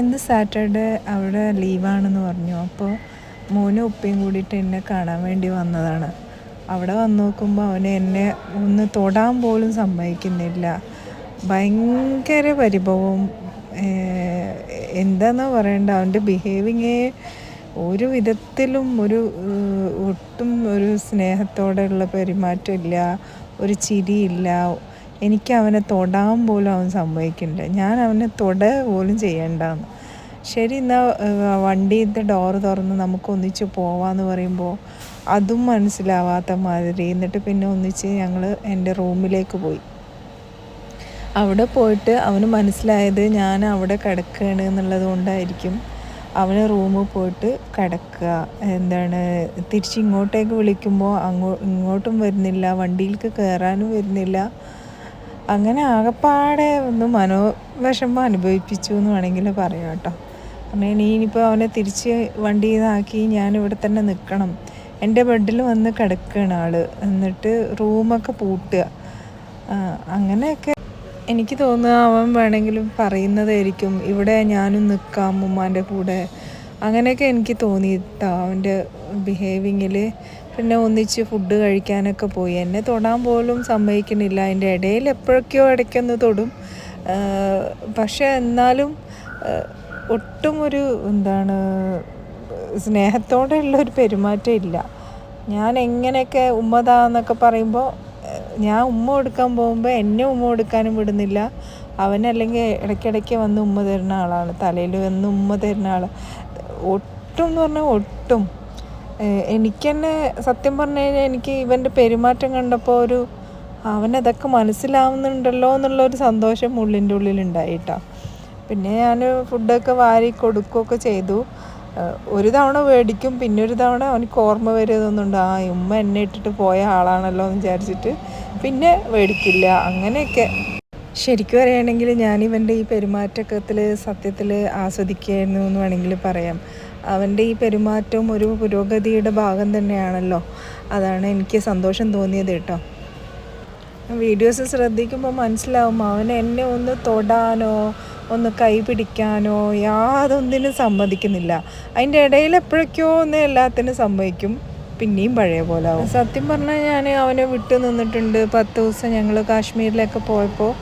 ഇന്ന് സാറ്റർഡേ അവിടെ ലീവാണെന്ന് പറഞ്ഞു. അപ്പോൾ മോനും ഉപ്പയും കൂടിയിട്ട് എന്നെ കാണാൻ വേണ്ടി വന്നതാണ്. അവിടെ വന്ന് നോക്കുമ്പോൾ അവന് എന്നെ ഒന്ന് തൊടാൻ പോലും സമ്മതിക്കുന്നില്ല. ഭയങ്കര പരിഭവം. എന്താണെന്നാ പറയണ്ട. അവന്റെ ബിഹേവിങ്ങേ ഒരു വിധത്തിലും ഒരു ഒട്ടും ഒരു സ്നേഹത്തോടെയുള്ള പെരുമാറ്റമില്ല. ഒരു ചിരിയില്ല. എനിക്ക് അവനെ തൊടാൻ പോലും അവൻ സമ്മതിക്കുന്നില്ല ഞാൻ അവനെ തൊട പോലും ചെയ്യണ്ടെന്ന്. ശരി എന്നാൽ വണ്ടിയിലത്തെ ഡോറ് തുറന്ന് നമുക്ക് ഒന്നിച്ച് പോവാന്ന് പറയുമ്പോൾ അതും മനസ്സിലാവാത്ത മാതിരി. എന്നിട്ട് പിന്നെ ഒന്നിച്ച് ഞങ്ങൾ എന്റെ റൂമിലേക്ക് പോയി. അവിടെ പോയിട്ട് അവന് മനസ്സിലായത് ഞാൻ അവിടെ കിടക്കുകയാണ് എന്നുള്ളത് കൊണ്ടായിരിക്കും അവന് റൂമിൽ പോയിട്ട് കിടക്കുക. എന്താണ് തിരിച്ച് ഇങ്ങോട്ടേക്ക് വിളിക്കുമ്പോൾ അങ്ങോ ഇങ്ങോട്ടും വരുന്നില്ല വണ്ടിയിലേക്ക് കയറാനും വരുന്നില്ല. അങ്ങനെ ആകപ്പാടെ ഒന്ന് മനോവിഷമം അനുഭവിപ്പിച്ചു എന്ന് വേണമെങ്കിൽ പറയാം കേട്ടോ. കാരണം ഇനി ഇനിയിപ്പോൾ അവനെ തിരിച്ച് വണ്ടിയിൽ നിന്നാക്കി ഞാൻ ഇവിടെ തന്നെ നിൽക്കണം. എന്റെ ബെഡിൽ വന്ന് കിടക്കുകയാണ് ആൾ എന്നിട്ട് റൂമൊക്കെ പൂട്ടുക. അങ്ങനെയൊക്കെ എനിക്ക് തോന്നുക അവൻ വേണമെങ്കിലും പറയുന്നതായിരിക്കും. ഇവിടെ ഞാനും നിൽക്കാം ഉമ്മാന്റെ കൂടെ. അങ്ങനെയൊക്കെ എനിക്ക് തോന്നിയിട്ടോ അവന്റെ ബിഹേവിങ്ങിൽ പിന്നെ ഒന്നിച്ച് ഫുഡ് കഴിക്കാനൊക്കെ പോയി. എന്നെ തൊടാൻ പോലും സമ്മതിക്കുന്നില്ല. അതിന്റെ ഇടയിൽ എപ്പോഴൊക്കെയോ ഇടയ്ക്കൊന്ന് തൊടും. പക്ഷേ എന്നാലും ഒട്ടും ഒരു എന്താണ് സ്നേഹത്തോടെയുള്ള ഒരു പെരുമാറ്റം ഇല്ല. ഞാൻ എങ്ങനെയൊക്കെ ഉമ്മതാന്നൊക്കെ പറയുമ്പോൾ ഞാൻ ഉമ്മ കൊടുക്കാൻ പോകുമ്പോൾ എന്നെ ഉമ്മ കൊടുക്കാനും വിടുന്നില്ല. അവനല്ലെങ്കിൽ ഇടയ്ക്കിടയ്ക്ക് വന്ന് ഉമ്മ തരുന്ന ആളാണ്. തലയിൽ വന്ന് ഉമ്മ തരുന്ന ആൾ ഒട്ടും എന്ന് പറഞ്ഞാൽ ഒട്ടും. എനിക്ക് തന്നെ സത്യം പറഞ്ഞു കഴിഞ്ഞാൽ എനിക്ക് ഇവന്റെ പെരുമാറ്റം കണ്ടപ്പോൾ ഒരു അവനതൊക്കെ മനസ്സിലാവുന്നുണ്ടല്ലോ എന്നുള്ളൊരു സന്തോഷം ഉള്ളിന്റെ ഉള്ളിലുണ്ടായിട്ടാ. പിന്നെ ഞാൻ ഫുഡൊക്കെ വാരി കൊടുക്കുകയൊക്കെ ചെയ്തു. ഒരു തവണ മേടിക്കും പിന്നെ ഒരു തവണ അവനിക്ക് ഓർമ്മ വരുന്നുണ്ട് ആ ഉമ്മ എന്നെ ഇട്ടിട്ട് പോയ ആളാണല്ലോ എന്ന് വിചാരിച്ചിട്ട് പിന്നെ മേടിക്കില്ല അങ്ങനെയൊക്കെ. ശരിക്കും പറയുകയാണെങ്കിൽ ഞാനിവന്റെ ഈ പെരുമാറ്റക്കത്തിൽ സത്യത്തിൽ ആസ്വദിക്കുകയായിരുന്നു എന്ന് വേണമെങ്കിൽ പറയാം. അവന്റെ ഈ പെരുമാറ്റവും ഒരു പുരോഗതിയുടെ ഭാഗം തന്നെയാണല്ലോ. അതാണ് എനിക്ക് സന്തോഷം തോന്നിയത് കേട്ടോ. വീഡിയോസ് ശ്രദ്ധിക്കുമ്പോൾ മനസ്സിലാവും അവൻ എന്നെ ഒന്ന് തൊടാനോ ഒന്ന് കൈ പിടിക്കാനോ യാതൊന്നിനും സമ്മതിക്കുന്നില്ല. അതിന്റെ ഇടയിൽ എപ്പോഴൊക്കെയോ ഒന്ന് എല്ലാത്തിനും സമ്മതിക്കും പിന്നെയും പഴയ പോലെ ആവും. സത്യം പറഞ്ഞാൽ ഞാൻ അവനെ വിട്ടു നിന്നിട്ടുണ്ട്. പത്ത് ദിവസം ഞങ്ങൾ കാശ്മീരിലൊക്കെ പോയപ്പോൾ.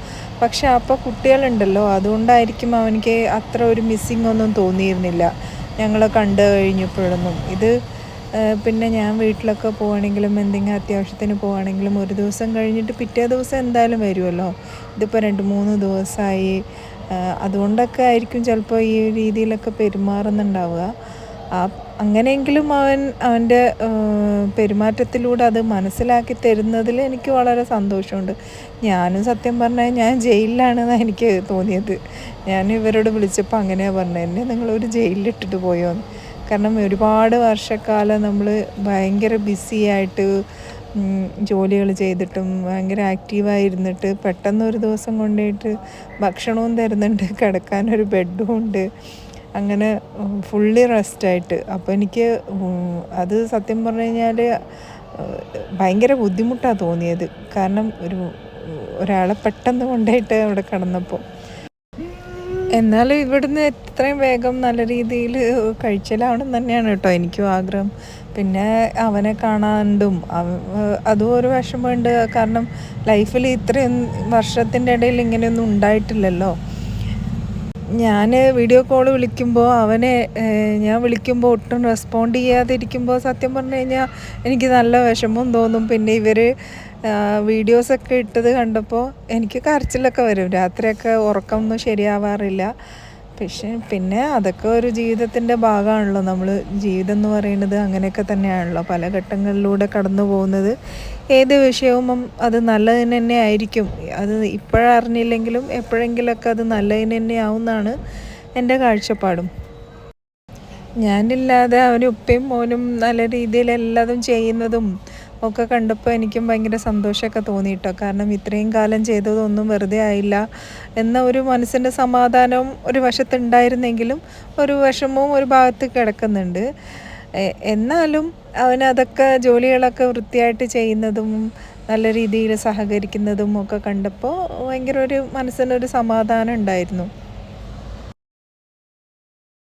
പക്ഷെ അപ്പോൾ കുട്ടികളുണ്ടല്ലോ. അതുകൊണ്ടായിരിക്കും അവനിക്ക് അത്ര ഒരു മിസ്സിങ് ഒന്നും തോന്നിയിരുന്നില്ല. ഞങ്ങളെ കണ്ടു കഴിഞ്ഞപ്പോഴൊന്നും ഇത് പിന്നെ ഞാൻ വീട്ടിലൊക്കെ പോവുകയാണെങ്കിലും എന്തെങ്കിലും അത്യാവശ്യത്തിന് പോവുകയാണെങ്കിലും ഒരു ദിവസം കഴിഞ്ഞിട്ട് പിറ്റേ ദിവസം എന്തായാലും വരുമല്ലോ ഇതിപ്പോൾ രണ്ട് മൂന്ന് ദിവസമായി അതുകൊണ്ടൊക്കെ ആയിരിക്കും ചിലപ്പോൾ ഈ രീതിയിലൊക്കെ പെരുമാറുന്നുണ്ടാവുക. അങ്ങനെയെങ്കിലും അവൻ അവന്റെ പെരുമാറ്റത്തിലൂടെ അത് മനസ്സിലാക്കി തരുന്നതിൽ എനിക്ക് വളരെ സന്തോഷമുണ്ട്. ഞാനും സത്യം പറഞ്ഞാൽ ഞാൻ ജയിലിലാണെന്നാണ് എനിക്ക് തോന്നിയത്. ഞാൻ ഇവരോട് വിളിച്ചപ്പോൾ അങ്ങനെയാണ് പറഞ്ഞത് എന്നെ നിങ്ങളൊരു ജയിലിലിട്ടിട്ട് പോയോ? കാരണം ഒരുപാട് വർഷക്കാലം നമ്മൾ ഭയങ്കര ബിസി ആയിട്ട് ജോലികൾ ചെയ്തിട്ടും ഭയങ്കര ആക്റ്റീവായിരുന്നിട്ട് പെട്ടെന്ന് ഒരു ദിവസം കൊണ്ടുപോയിട്ട് ഭക്ഷണവും തരുന്നുണ്ട് കിടക്കാനൊരു ബെഡും ഉണ്ട്. അങ്ങനെ ഫുള്ളി റെസ്റ്റായിട്ട് അപ്പോൾ എനിക്ക് അത് സത്യം പറഞ്ഞു കഴിഞ്ഞാൽ ഭയങ്കര ബുദ്ധിമുട്ടാണ് തോന്നിയത്. കാരണം ഒരു ഒരാളെ പെട്ടെന്ന് കൊണ്ടായിട്ട് അവിടെ കിടന്നപ്പോൾ എന്നാലും ഇവിടുന്ന് എത്രയും വേഗം നല്ല രീതിയിൽ കഴിച്ചലാവണം തന്നെയാണ് കേട്ടോ എനിക്കും ആഗ്രഹം. പിന്നെ അവനെ കാണാണ്ടും അതും ഒരു വിഷമമുണ്ട്. കാരണം ലൈഫിൽ ഇത്രയും വർഷത്തിന്റെ ഇടയിൽ ഇങ്ങനെയൊന്നും ഉണ്ടായിട്ടില്ലല്ലോ. ഞാൻ വീഡിയോ കോൾ വിളിക്കുമ്പോൾ അവനെ ഞാൻ വിളിക്കുമ്പോൾ ഒട്ടും റെസ്പോണ്ട് ചെയ്യാതിരിക്കുമ്പോൾ സത്യം പറഞ്ഞു കഴിഞ്ഞാൽ എനിക്ക് നല്ല വിഷമം തോന്നും. പിന്നെ ഇവർ വീഡിയോസൊക്കെ ഇട്ടത് കണ്ടപ്പോൾ എനിക്ക് കരച്ചിലൊക്കെ വരും. രാത്രിയൊക്കെ ഉറക്കമൊന്നും ശരിയാവാറില്ല. പക്ഷേ പിന്നെ അതൊക്കെ ഒരു ജീവിതത്തിന്റെ ഭാഗമാണല്ലോ. നമ്മൾ ജീവിതം എന്ന് പറയുന്നത് അങ്ങനെയൊക്കെ തന്നെയാണല്ലോ. പല ഘട്ടങ്ങളിലൂടെ കടന്നു പോകുന്നത്. ഏത് വിഷയവും അത് നല്ലതിന് തന്നെ ആയിരിക്കും. അത് ഇപ്പോഴറിഞ്ഞില്ലെങ്കിലും എപ്പോഴെങ്കിലൊക്കെ അത് നല്ലതിന് തന്നെ ആവുമെന്നാണ് എന്റെ കാഴ്ചപ്പാടും. ഞാനില്ലാതെ അവന് ഉപ്പയും മോനും നല്ല രീതിയിൽ എല്ലാതും ചെയ്യുന്നതും ഒക്കെ കണ്ടപ്പോൾ എനിക്കും ഭയങ്കര സന്തോഷമൊക്കെ തോന്നിയിട്ടോ കാരണം ഇത്രയും കാലം ചെയ്തതൊന്നും വെറുതെ ആയില്ല. എന്ന ഒരു മനസ്സിന്റെ സമാധാനവും ഒരു വശത്തുണ്ടായിരുന്നെങ്കിലും ഒരു വിഷമവും ഒരു ഭാഗത്ത് കിടക്കുന്നുണ്ട്. എന്നാലും അവനതൊക്കെ ജോലികളൊക്കെ വൃത്തിയായിട്ട് ചെയ്യുന്നതും നല്ല രീതിയിൽ സഹകരിക്കുന്നതും ഒക്കെ കണ്ടപ്പോൾ ഭയങ്കര ഒരു മനസ്സിനൊരു സമാധാനം ഉണ്ടായിരുന്നു.